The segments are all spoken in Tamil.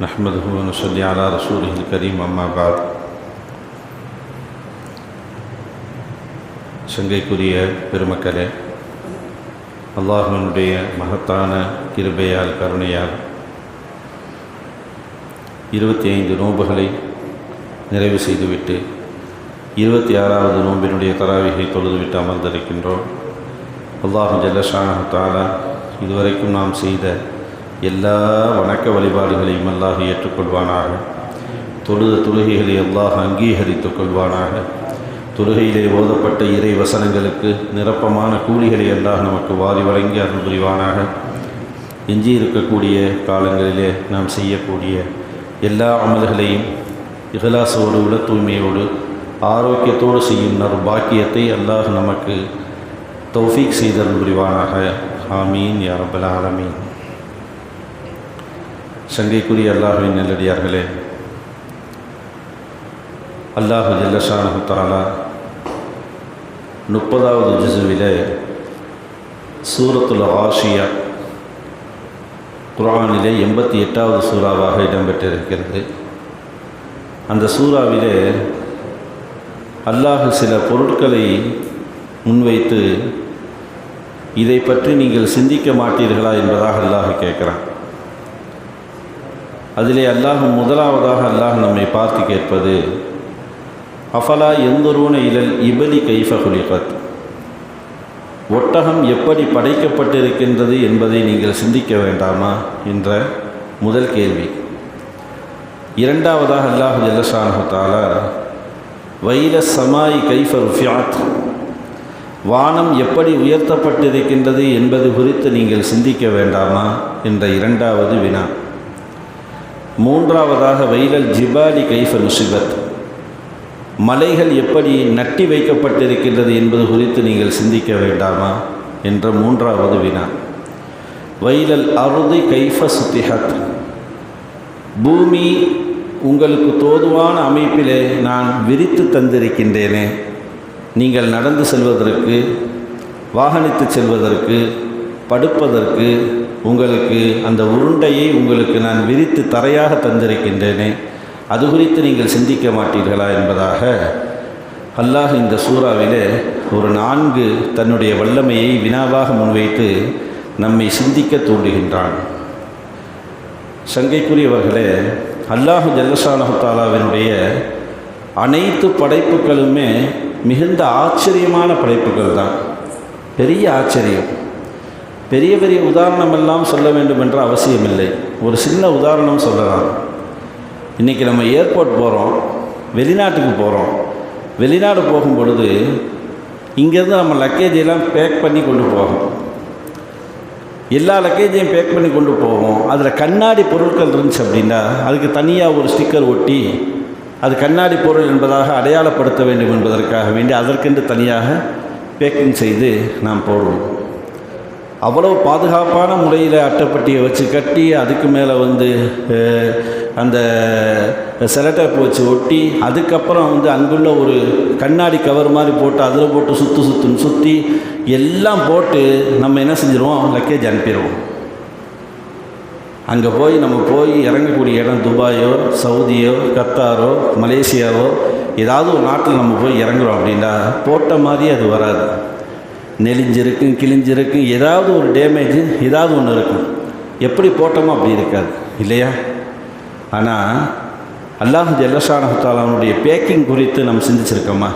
نحمده ونصلي على رسوله الكريم أما بعد சங்கைக்குரிய பெருமக்களே அல்லாஹ்வினுடைய மகத்தான கிருபையால் கருணையால் இருபத்தி ஐந்து நோன்புகளை நிறைவு செய்துவிட்டு இருபத்தி ஆறாவது நோன்பினுடைய தராவிகை தொழுதுவிட்டு அமர்ந்திருக்கின்றோம் அல்லாஹு ஜல்லஷானத்தாலா இதுவரைக்கும் நாம் செய்த எல்லா வணக்க வழிபாடுகளையும் அல்லாஹ் ஏற்றுக்கொள்வானாக. தொழுத தொழுகைகளை அல்லாஹ் அங்கீகரித்துக் கொள்வானாக. தொழுகையிலே ஓதப்பட்ட இறை வசனங்களுக்கு நிரப்பமான கூலிகளை அல்லாஹ் நமக்கு வாரி வழங்கி அருள் புரிவானாக. எஞ்சி இருக்கக்கூடிய காலங்களிலே நாம் செய்யக்கூடிய எல்லா அமல்களையும் இகலாசோடு உள்ள தூய்மையோடு ஆரோக்கியத்தோடு செய்யும் நர் பாக்கியத்தை அல்லாஹ் நமக்கு தௌஃபீக் செய்தல் புரிவானாக. ஆமீன் யா ஆலமீன். சங்கைக்குரிய அல்லாஹுவின் நெல்லடியார்களே அல்லாஹு ஜல்லஷானு தாலா முப்பதாவது ஜிசுவிலே சூரத்துல் ஆஷியா குரானிலே எண்பத்தி எட்டாவது சூறாவாக இடம்பெற்றிருக்கிறது. அந்த சூறாவிலே அல்லாஹ் சில பொருட்களை முன்வைத்து இதை பற்றி நீங்கள் சிந்திக்க மாட்டீர்களா என்பதாக அல்லாஹ் கேட்குறான். அதிலே அல்லாஹ் முதலாவதாக அல்லாஹ் நம்மை பார்த்து கேட்பது அஃபலா எந்தொருவன இழல் இபலி கைஃப குலிகத்? ஒட்டகம் எப்படி படைக்கப்பட்டிருக்கின்றது என்பதை நீங்கள் சிந்திக்க வேண்டாமா என்ற முதல் கேள்வி. இரண்டாவதாக அல்லாஹ் ஜல்லஷானஹால வைர சமாய் கைஃப ருஃபியாத் வானம் எப்படி உயர்த்தப்பட்டிருக்கின்றது என்பது குறித்து நீங்கள் சிந்திக்க வேண்டாமா என்ற இரண்டாவது வினா. மூன்றாவதாக வைரல் ஜிபாலி கைஃப நுசிபத். மலைகள் எப்படி நட்டி வைக்கப்பட்டிருக்கின்றது என்பது குறித்து நீங்கள் சிந்திக்க வேண்டாமா? என்ற மூன்றாவது வினா. வைலல் அருதி கைஃப சுத்திஹத். பூமி உங்களுக்கு தோதுவான அமைப்பிலே நான் விரித்து தந்திருக்கின்றேனே. நீங்கள் நடந்து செல்வதற்கு வாகனித்து செல்வதற்கு படுப்பதற்கு உங்களுக்கு அந்த உருண்டையை உங்களுக்கு நான் விரித்து தரையாக தந்திருக்கின்றேனே அது குறித்து நீங்கள் சிந்திக்க மாட்டீர்களா என்பதாக அல்லாஹ் இந்த சூறாவிலே ஒரு நான்கு தன்னுடைய வல்லமையை வினாவாக முன்வைத்து நம்மை சிந்திக்க தூண்டுகின்றான். சங்கைக்குரியவர்களே அல்லாஹு ஜல்லஷானஹாலாவினுடைய அனைத்து படைப்புகளுமே மிகுந்த ஆச்சரியமான படைப்புகள் தான் பெரிய ஆச்சரியம். பெரிய பெரிய உதாரணமெல்லாம் சொல்ல வேண்டும் என்ற அவசியமில்லை. ஒரு சின்ன உதாரணம் சொல்லலாம். இன்றைக்கி நம்ம ஏர்போர்ட் போகிறோம் வெளிநாட்டுக்கு போகிறோம் வெளிநாடு போகும் பொழுது இங்கேருந்து நம்ம லக்கேஜ் எல்லாம் பேக் பண்ணி கொண்டு போவோம். எல்லா லக்கேஜையும் பேக் பண்ணி கொண்டு போவோம். அதில் கண்ணாடி பொருட்கள் இருந்துச்சு அப்படின்னா அதுக்கு தனியாக ஒரு ஸ்டிக்கர் ஒட்டி அது கண்ணாடி பொருள் என்பதாக அடையாளப்படுத்த வேண்டும் என்பதற்காக வேண்டி அதற்கென்று தனியாக பேக்கிங் செய்து நாம் போடுவோம். அவ்வளோ பாதுகாப்பான முறையில் அட்டைப்பட்டியை வச்சு கட்டி அதுக்கு மேலே வந்து அந்த செலட்டப் வச்சு ஒட்டி அதுக்கப்புறம் வந்து அங்குள்ள ஒரு கண்ணாடி கவர் மாதிரி போட்டு அதில் போட்டு சுற்று சுற்றுன்னு சுற்றி எல்லாம் போட்டு நம்ம என்ன செஞ்சிருவோம்? லக்கேஜ் அனுப்பிடுவோம் அங்கே போய் நம்ம போய் இறங்கக்கூடிய இடம் துபாயோ சவுதியோ கத்தாரோ மலேசியாவோ ஏதாவது ஒரு நாட்டில் நம்ம போய் இறங்குறோம் அப்படின்னா போட்ட மாதிரி அது வராது. நெளிஞ்சிருக்கும் கிழிஞ்சிருக்கும் ஏதாவது ஒரு டேமேஜ் ஏதாவது ஒன்று இருக்கும். எப்படி போட்டோமோ அப்படி இருக்காது இல்லையா? ஆனால் அல்லாஹ் ஜல்லஷானஹாலானுடைய பேக்கிங் குறித்து நம்ம சிந்திச்சிருக்கோமா?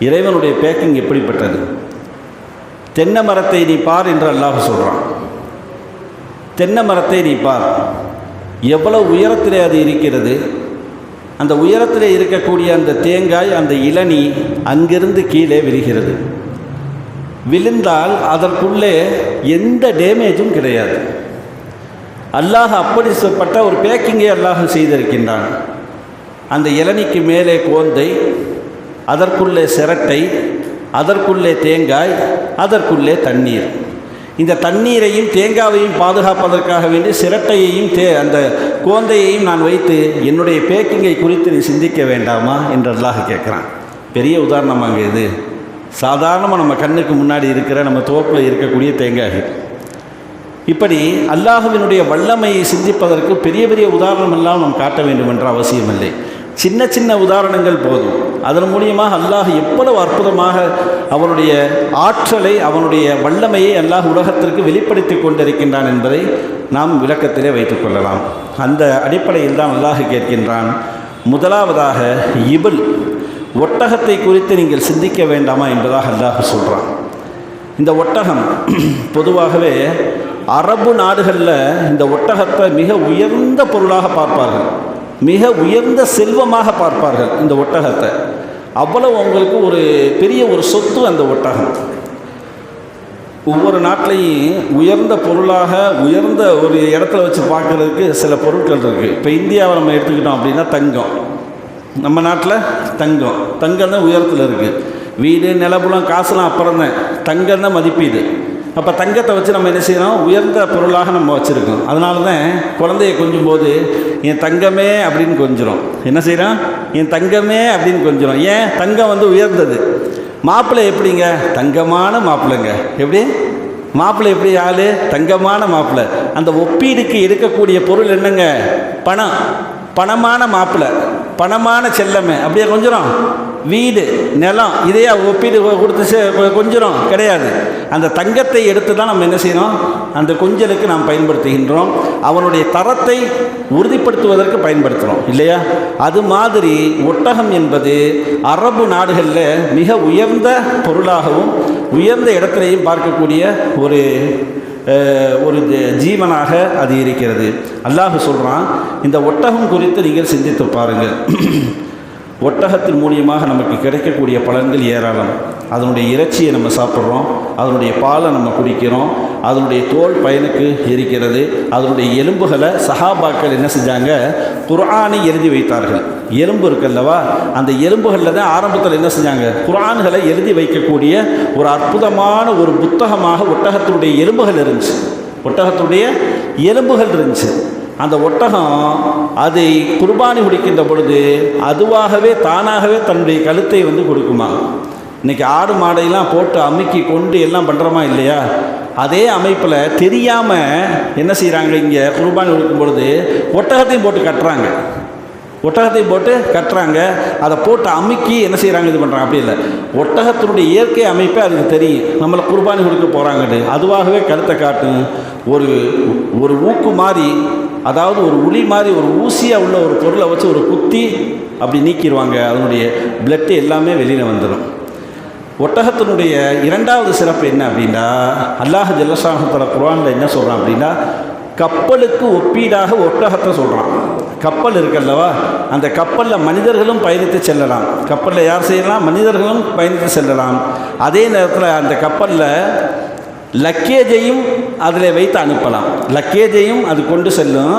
இறைவனுடைய பேக்கிங் எப்படிப்பட்டது? தென்னை மரத்தை நீ பார் என்று அல்லாஹ் சொல்கிறான் தென்னை மரத்தை நீ பார். எவ்வளவு உயரத்திலே அது இருக்கிறது? அந்த உயரத்தில் இருக்கக்கூடிய அந்த தேங்காய் அந்த இளநி அங்கிருந்து கீழே விரிகிறது. விழுந்தால் அதற்குள்ளே எந்த டேமேஜும் கிடையாது. அல்லாஹ் அப்படிப்பட்ட ஒரு பேக்கிங்கை அல்லாஹ் செய்திருக்கின்றான். அந்த இளநிக்கு மேலே கோந்தை அதற்குள்ளே சிரட்டை அதற்குள்ளே தேங்காய் அதற்குள்ளே தண்ணீர். இந்த தண்ணீரையும் தேங்காவையும் பாதுகாப்பதற்காக வேண்டி சிரட்டையையும் தே அந்த கோந்தையையும் நான் வைத்து என்னுடைய பேக்கிங்கை குறித்து நீ சிந்திக்க வேண்டாமா? என்று அல்லாஹ் கேட்குறான். பெரிய உதாரணமாங்க இது. சாதாரணமாக நம்ம கண்ணுக்கு முன்னாடி இருக்கிற நம்ம தோப்பில் இருக்கக்கூடிய தேங்காய். இப்படி அல்லாஹுவினுடைய வல்லமையை சிந்திப்பதற்கு பெரிய பெரிய உதாரணம் எல்லாம் நாம் காட்ட வேண்டும் என்ற அவசியமில்லை. சின்ன சின்ன உதாரணங்கள் போதும். அதன் மூலியமாக அல்லாஹ் எவ்வளவு அற்புதமாக அவனுடைய ஆற்றலை அவனுடைய வல்லமையை அல்லாஹ் உலகத்திற்கு வெளிப்படுத்தி கொண்டிருக்கின்றான் என்பதை நாம் விளக்கத்திலே வைத்துக்கொள்ளலாம் அந்த அடிப்படையில் தான் அல்லாஹ் கேட்கின்றான் முதலாவதாக இபில். ஒட்டகத்தை குறித்து நீங்கள் சிந்திக்க வேண்டாமா என்பதாக அல்லாஹ் சொல்கிறான் இந்த ஒட்டகம் பொதுவாகவே அரபு நாடுகளில் இந்த ஒட்டகத்தை மிக உயர்ந்த பொருளாக பார்ப்பார்கள். மிக உயர்ந்த செல்வமாக பார்ப்பார்கள் இந்த ஒட்டகத்தை. அவ்வளவு அவங்களுக்கு ஒரு பெரிய ஒரு சொத்து அந்த ஒட்டகம். ஒவ்வொரு நாட்டிலையும் உயர்ந்த பொருளாக உயர்ந்த ஒரு இடத்துல வச்சு பார்க்குறதுக்கு சில பொருட்கள் இருக்குது இப்போ இந்தியாவை நம்ம எடுத்துக்கிட்டோம் அப்படின்னா தங்கம். நம்ம நாட்டில் தங்கம். தங்கம் தான் உயரத்தில் இருக்குது வீடு நிலபுலம் காசுலாம் அப்புறம் தான். தங்கம் தான் மதிப்பீடு. அப்போ தங்கத்தை வச்சு நம்ம என்ன செய்யணும் உயர்ந்த பொருளாக நம்ம வச்சுருக்கோம். அதனால தான் குழந்தைய கொஞ்சும் போது என் தங்கமே அப்படின்னு கொஞ்சிரும் என்ன செய்கிறோம் என் தங்கமே அப்படின்னு கொஞ்சிரும் ஏன்? தங்கம் வந்து உயர்ந்தது. மாப்பிள்ளை எப்படிங்க? தங்கமான மாப்பிள்ளைங்க. எப்படி? மாப்பிள்ளை எப்படி ஆள்? தங்கமான மாப்பிள்ளை. அந்த ஒப்பீடுக்கு எடுக்கக்கூடிய பொருள் என்னங்க? பணம். பணமான மாப்பிள்ளை. பணமான செல்லமே. அப்படியே கொஞ்சம் வீடு நிலம் இதையே ஒப்பீடு கொடுத்து செ- கொஞ்சம் கிடையாது. அந்த தங்கத்தை எடுத்து தான் நம்ம என்ன செய்யணும்? அந்த கொஞ்சலுக்கு நாம் பயன்படுத்துகின்றோம். அவனுடைய தரத்தை உறுதிப்படுத்துவதற்கு பயன்படுத்துகிறோம் இல்லையா? அது மாதிரி ஒட்டகம் என்பது அரபு நாடுகளில் மிக உயர்ந்த பொருளாகவும் உயர்ந்த இடத்திலையும் பார்க்கக்கூடிய ஒரு ஒரு ஜீவனாக அது இருக்கிறது. அல்லாஹு சொல்கிறான் இந்த ஒட்டகம் குறித்து நீங்கள் சிந்தித்து பாருங்கள் ஒட்டகத்தின் மூலியமாக நமக்கு கிடைக்கக்கூடிய பலன்கள் ஏராளம். அதனுடைய இறைச்சியை நம்ம சாப்பிட்றோம் அதனுடைய பாலை நம்ம குடிக்கிறோம் அதனுடைய தோல் பயனுக்கு இருக்கிறது அதனுடைய எலும்புகளை சஹாபாக்கள் என்ன செஞ்சாங்க? குரானை எழுதி வைத்தார்கள். எலும்பு இருக்குல்லவா அந்த எலும்புகளில் தான் ஆரம்பத்தில் என்ன செஞ்சாங்க? குரான்களை எழுதி வைக்கக்கூடிய ஒரு அற்புதமான ஒரு புத்தகமாக ஒட்டகத்தினுடைய எலும்புகள் இருந்துச்சு. ஒட்டகத்துடைய எலும்புகள் இருந்துச்சு. அந்த ஒட்டகம் அதை குர்பானி குடிக்கின்ற பொழுது அதுவாகவே தானாகவே தன்னுடைய கழுத்தை வந்து கொடுக்குமா? இன்னைக்கு ஆடு மாடையெல்லாம் போட்டு அமுக்கி கொண்டு எல்லாம் பண்ணுறோமா இல்லையா? அதே அமைப்பில் தெரியாமல் என்ன செய்கிறாங்க இங்கே குர்பானி கொடுக்கும் பொழுது ஒட்டகத்தையும் போட்டு கட்டுறாங்க. ஒட்டகத்தை போட்டு கட்டுறாங்க. அதை போட்டு அமுக்கி என்ன செய்கிறாங்க இது பண்ணுறாங்க அப்படி இல்லை. ஒட்டகத்தினுடைய இயற்கை அமைப்பே அதுக்கு தெரியும். நம்மளை குர்பானி கொடுக்க போகிறாங்கட்டு அதுவாகவே கருத்தை காட்டும். ஒரு ஒரு ஊக்கு மாதிரி அதாவது ஒரு உளி மாதிரி ஒரு ஊசியாக உள்ள ஒரு பொருளை வச்சு ஒரு குத்தி அப்படி நீக்கிடுவாங்க. அதனுடைய பிளட்டு எல்லாமே வெளியில் வந்துடும் ஒட்டகத்தினுடைய இரண்டாவது சிறப்பு என்ன அப்படின்னா அல்லாஹ் ஜல்லசாஹத்தோட குரானில் என்ன சொல்கிறான் அப்படின்னா கப்பலுக்கு ஒப்பீடாக ஒட்டகத்தை சொல்கிறான் கப்பல் இருக்கல்லவா அந்த கப்பலில் மனிதர்களும் பயணித்து செல்லலாம். கப்பலில் யார் செய்யலாம்? மனிதர்களும் பயணித்து செல்லலாம். அதே நேரத்தில் அந்த கப்பலில் லக்கேஜையும் அதில் வைத்து அனுப்பலாம். லக்கேஜையும் அது கொண்டு செல்லும்.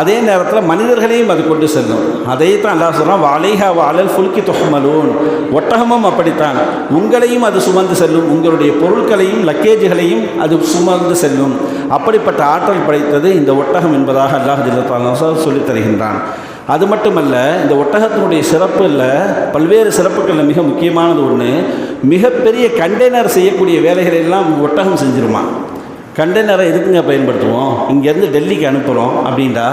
அதே நேரத்தில் மனிதர்களையும் அது கொண்டு செல்லும். அதை தான் அல்லா சொல்கிறான் வாழைஹா வாழல் ஃபுல்கி தொகமலூன் ஒட்டகமும் அப்படித்தான். உங்களையும் அது சுமந்து செல்லும். உங்களுடைய பொருட்களையும் லக்கேஜுகளையும் அது சுமந்து செல்லும். அப்படிப்பட்ட ஆற்றல் படைத்தது இந்த ஒட்டகம் என்பதாக அல்லாஹ் ஜில்லத்தாலா சொல்லித் தருகின்றான். அது மட்டுமல்ல இந்த ஒட்டகத்தினுடைய சிறப்பில் பல்வேறு சிறப்புகளில் மிக முக்கியமானது ஒன்று மிகப்பெரிய கண்டெய்னர் செய்யக்கூடிய வேலைகளை எல்லாம் ஒட்டகம் செஞ்சிருமா? கண்டெய்னரை எதுக்குங்க பயன்படுத்துவோம்? இங்கேருந்து டெல்லிக்கு அனுப்புகிறோம் அப்படின்டா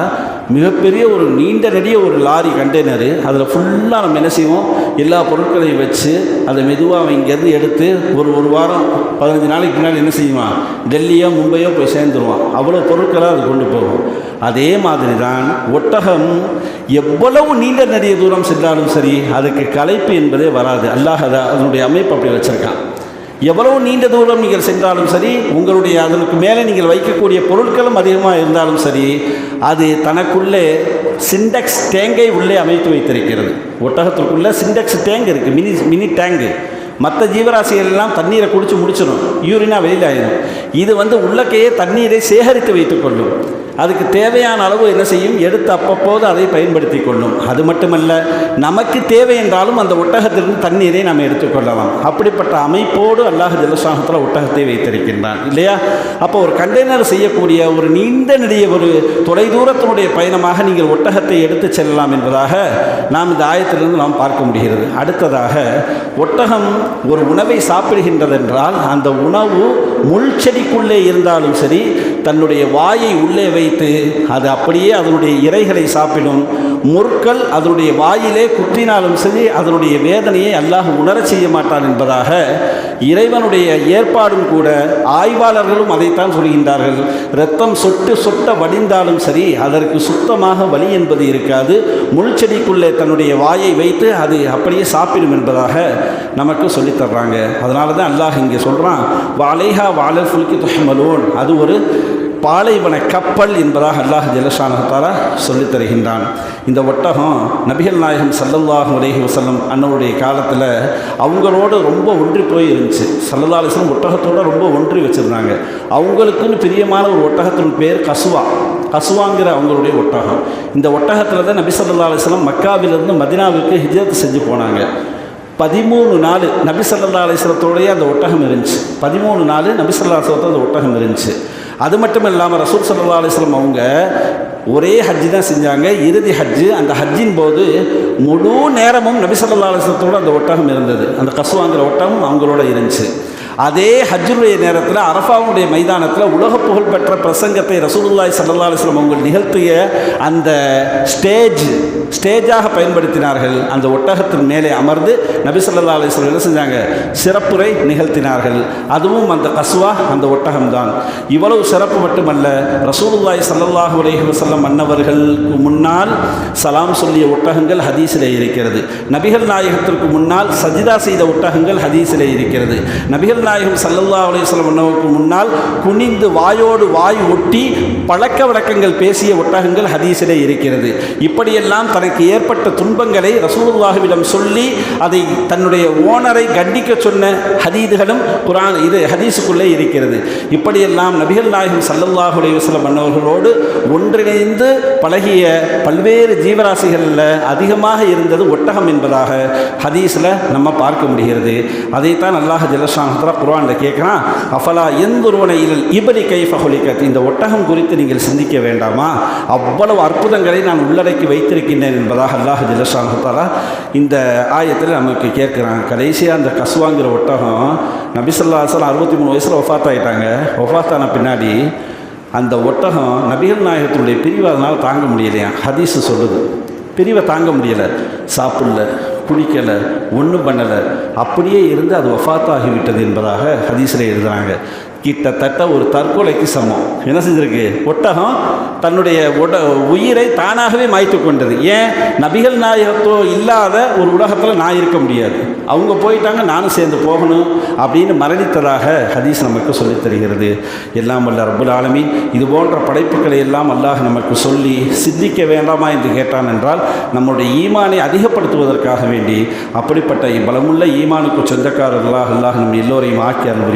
மிகப்பெரிய ஒரு நீண்ட நெடிய ஒரு லாரி கண்டெய்னரு. அதில் ஃபுல்லாக நம்ம என்ன செய்வோம்? எல்லா பொருட்களையும் வச்சு அதை மெதுவாக அவன் இங்கேருந்து எடுத்து ஒரு ஒரு வாரம் பதினஞ்சு நாளைக்கு முன்னாடி என்ன செய்வான்? டெல்லியோ மும்பையோ போய் சேர்ந்துருவான். அவ்வளோ பொருட்களாக அது கொண்டு போகும். அதே மாதிரி தான் ஒட்டகம் எவ்வளவு நீண்ட நெடிய தூரம் சென்றாலும் சரி அதுக்கு களைப்பு என்பதே வராது. அல்லாஹ் அதனுடைய அமைப்பு அப்படி வச்சுருக்கான். எவ்வளவு நீண்ட தூரம் நீங்கள் சென்றாலும் சரி உங்களுடைய அதற்கு மேலே நீங்கள் வைக்கக்கூடிய பொருட்களும் அதிகமாக இருந்தாலும் சரி அது தனக்குள்ளே சிண்டெக்ஸ் டேங்கை உள்ளே அமைத்து வைத்திருக்கிறது. ஒட்டகத்திற்குள்ளே சிண்டெக்ஸ் டேங்க் இருக்குது மினி மினி டேங்கு. மற்ற ஜீவராசிகள் எல்லாம் தண்ணீரை குடித்து முடிச்சிடும் யூரினா வெளியில் ஆயிடும் இது வந்து உள்ளக்கையே தண்ணீரை சேகரித்து வைத்துக்கொள்ளும் அதுக்கு தேவையான அளவு என்ன செய்யும்? எடுத்து அப்பப்போது அதை பயன்படுத்தி கொள்ளும். அது மட்டுமல்ல நமக்கு தேவை என்றாலும் அந்த ஒட்டகத்திலிருந்து தண்ணீரை நாம் எடுத்துக்கொள்ளலாம் அப்படிப்பட்ட அமைப்போடு அல்லாஹ் ஜலசாகத்தில் ஒட்டகத்தை வைத்திருக்கின்றான். இல்லையா? அப்போ ஒரு கண்டெய்னர் செய்யக்கூடிய ஒரு நீண்ட நெடிய ஒரு தொலைதூரத்தினுடைய பயணமாக நீங்கள் ஒட்டகத்தை எடுத்து செல்லலாம் என்பதாக நாம் இந்த ஆயத்திலிருந்து நாம் பார்க்க முடிகிறது. அடுத்ததாக ஒட்டகம் ஒரு உணவை சாப்பிடுகின்றதென்றால் அந்த உணவு முள் செடிக்குள்ளே இருந்தாலும் சரி தன்னுடைய வாயை உள்ளே வைத்து அது அப்படியே அதனுடைய இரைகளை சாப்பிடும். முற்கள் அதனுடைய வாயிலே குத்தினாலும் சரி அதனுடைய வேதனையை அல்லாஹ் உணரச் செய்ய மாட்டான் என்பதாக இறைவனுடைய ஏற்பாடும் கூட ஆய்வாளர்களும் அதைத்தான் சொல்கின்றார்கள். ரத்தம் சொட்டு சொட்ட வடிந்தாலும் சரி அதற்கு சுத்தமாக வலி என்பது இருக்காது. முள் செடிக்குள்ளே தன்னுடைய வாயை வைத்து அது அப்படியே சாப்பிடும் என்பதாக நமக்கு சொல்லித் தர்றாங்க. அதனால தான் அல்லாஹ் இங்கே சொல்கிறான் வாலேஹா வாழல் ஃபுல்கி துஹமலோன். அது ஒரு பாலைவன கப்பல் என்பதாக அல்லாஹ் ஜலஷானத்தாரா சொல்லித் தருகின்றான். இந்த ஒட்டகம் நபிகள் நாயகம் சல்லல்லாஹு அலைஹி வசல்லம் அண்ணனுடைய காலத்தில் அவங்களோட ரொம்ப ஒன்றி போய் இருந்துச்சு சல்லல்லா அலிஸ்லம் ஒட்டகத்தோட ரொம்ப ஒன்றி வச்சுருந்தாங்க. அவங்களுக்குன்னு பிரியமான ஒரு ஒட்டகத்தின் பேர் கசுவா. கசுவாங்கிற அவங்களுடைய ஒட்டகம். இந்த ஒட்டகத்தில் தான் நபி சல்லா அலிஸ்லம் மக்காவிலிருந்து மதினாவுக்கு ஹிஜரத் செஞ்சு போனாங்க. பதிமூணு நாள் நபி சல்லா அலிஸ்லத்தோடைய அந்த ஒட்டகம் இருந்துச்சு. பதிமூணு நாள் நபி அலிஸ்லத்தோட அந்த ஒட்டகம் இருந்துச்சு. அது மட்டும் இல்லாமல் ரசூல் சல்லா அலிஸ்லம் அவங்க ஒரே ஹஜ்ஜு தான் செஞ்சாங்க. இறுதி ஹஜ்ஜு அந்த ஹஜ்ஜின் போது முழு நேரமும் நபி சல்லா அந்த ஒட்டகம் இருந்தது. அந்த கசுவாங்கிற ஒட்டகம் அவங்களோட இருந்துச்சு. அதே ஹஜ்ருடைய நேரத்தில் அரஃபாவுடைய மைதானத்தில் உலக புகழ்பெற்ற பிரசங்கத்தை ரசூலுல்லாய் சல்லா அலிஸ்லாம் அவங்க நிகழ்த்திய அந்த ஸ்டேஜ் ஸ்டேஜாக பயன்படுத்தினார்கள். அந்த ஒட்டகத்தின் மேலே அமர்ந்து நபி சல்லா அலிஸ்லாம் என்ன செஞ்சாங்க? சிறப்புரை நிகழ்த்தினார்கள். அதுவும் அந்த கசுவா அந்த ஒட்டகம்தான். இவ்வளவு சிறப்பு மட்டுமல்ல ரசூலுல்லாய் சல்லாஹ் அலைஹி வஸல்லம் மன்னவர்களுக்கு முன்னால் சலாம் சொல்லிய ஒட்டகங்கள் ஹதீஸிலே இருக்கிறது. நபிகள் நாயகத்திற்கு முன்னால் சஜிதா செய்த ஒட்டகங்கள் ஹதீஸிலே இருக்கிறது. நபிகள் நாயகம் சல்லல்லா அலையம் உணவுக்கு முன்னால் குனிந்து வாயோடு வாய் ஒட்டி பழக்க வழக்கங்கள் பேசிய ஒட்டகங்கள் ஹதீஸிலே இருக்கிறது. இப்படியெல்லாம் தனக்கு ஏற்பட்ட துன்பங்களை ரசூலுல்லாஹுவிடம் சொல்லி அதை தன்னுடைய ஓனரை கண்டிக்க சொன்ன ஹதீதுகளும் குரான் இது ஹதீஸுக்குள்ளே இருக்கிறது. இப்படியெல்லாம் நபிகள் நாயகம் சல்லல்லாஹு அலைஹி வஸல்லம் அன்னவர்களோடு ஒன்றிணைந்து பழகிய பல்வேறு ஜீவராசிகளில் அதிகமாக இருந்தது ஒட்டகம் என்பதாக ஹதீஸில் நம்ம பார்க்க முடிகிறது. அதைத்தான் அல்லாஹ் ஜலஷானத்தில் கேட்குறான் அஃபலா எந்தொருவனை இதில் இபரி கைஃபகுலிக்கத் இந்த ஒட்டகம் குறித்து நீங்கள் சிந்திக்க வேண்டாமா? அவ்வளவு அற்புதங்களை நான் உள்ளடக்கி வைத்திருக்கின்றேன் என்பதாக அல்லாஹ் ஜலஷானத்தாலா இந்த ஆயத்தில் நமக்கு கேட்குறான் கடைசியாக அந்த கசுவாங்கிற ஒட்டகம் நபிசல்லாசல் அறுபத்தி மூணு வயசில் ஒஃபாத் ஆகிட்டாங்க ஒஃபாத்தான பின்னாடி அந்த ஒட்டகம் நபிகள் நாயகத்தினுடைய பிரிவு அதனால் தாங்க முடியலையா ஹதீஸு சொல்லுது. பிரிவை தாங்க முடியலை. சாப்பிடல. குளிக்கலை ஒன்றும் பண்ணலை. அப்படியே இருந்து அது ஒஃபாத்தாகிவிட்டது என்பதாக ஹதீஸில் எழுதுகிறாங்க கிட்டத்தட்ட ஒரு தற்கொலைக்கு சமம். என்ன செஞ்சிருக்கு? ஒட்டகம் தன்னுடைய உட உயிரை தானாகவே மாய்த்து கொண்டது. ஏன்? நபிகள் நாயகத்தோ இல்லாத ஒரு உலகத்தில் நான் இருக்க முடியாது. அவங்க போயிட்டாங்க நானும் சேர்ந்து போகணும் அப்படின்னு மரணித்ததாக ஹதீஸ் நமக்கு சொல்லித் தருகிறது. எல்லாம் வல்ல ரப்புல் ஆலமீன். இது போன்ற படைப்புகளை எல்லாம் அல்லாஹ் நமக்கு சொல்லி சிந்திக்க வேண்டாமா என்று கேட்டான் என்றால் நம்முடைய ஈமானை அதிகப்படுத்துவதற்காக வேண்டி அப்படிப்பட்ட பலமுள்ள ஈமானுக்கு சொந்தக்காரர்களாக அல்லாஹ் நம் எல்லோரையும் ஆக்கி அருள்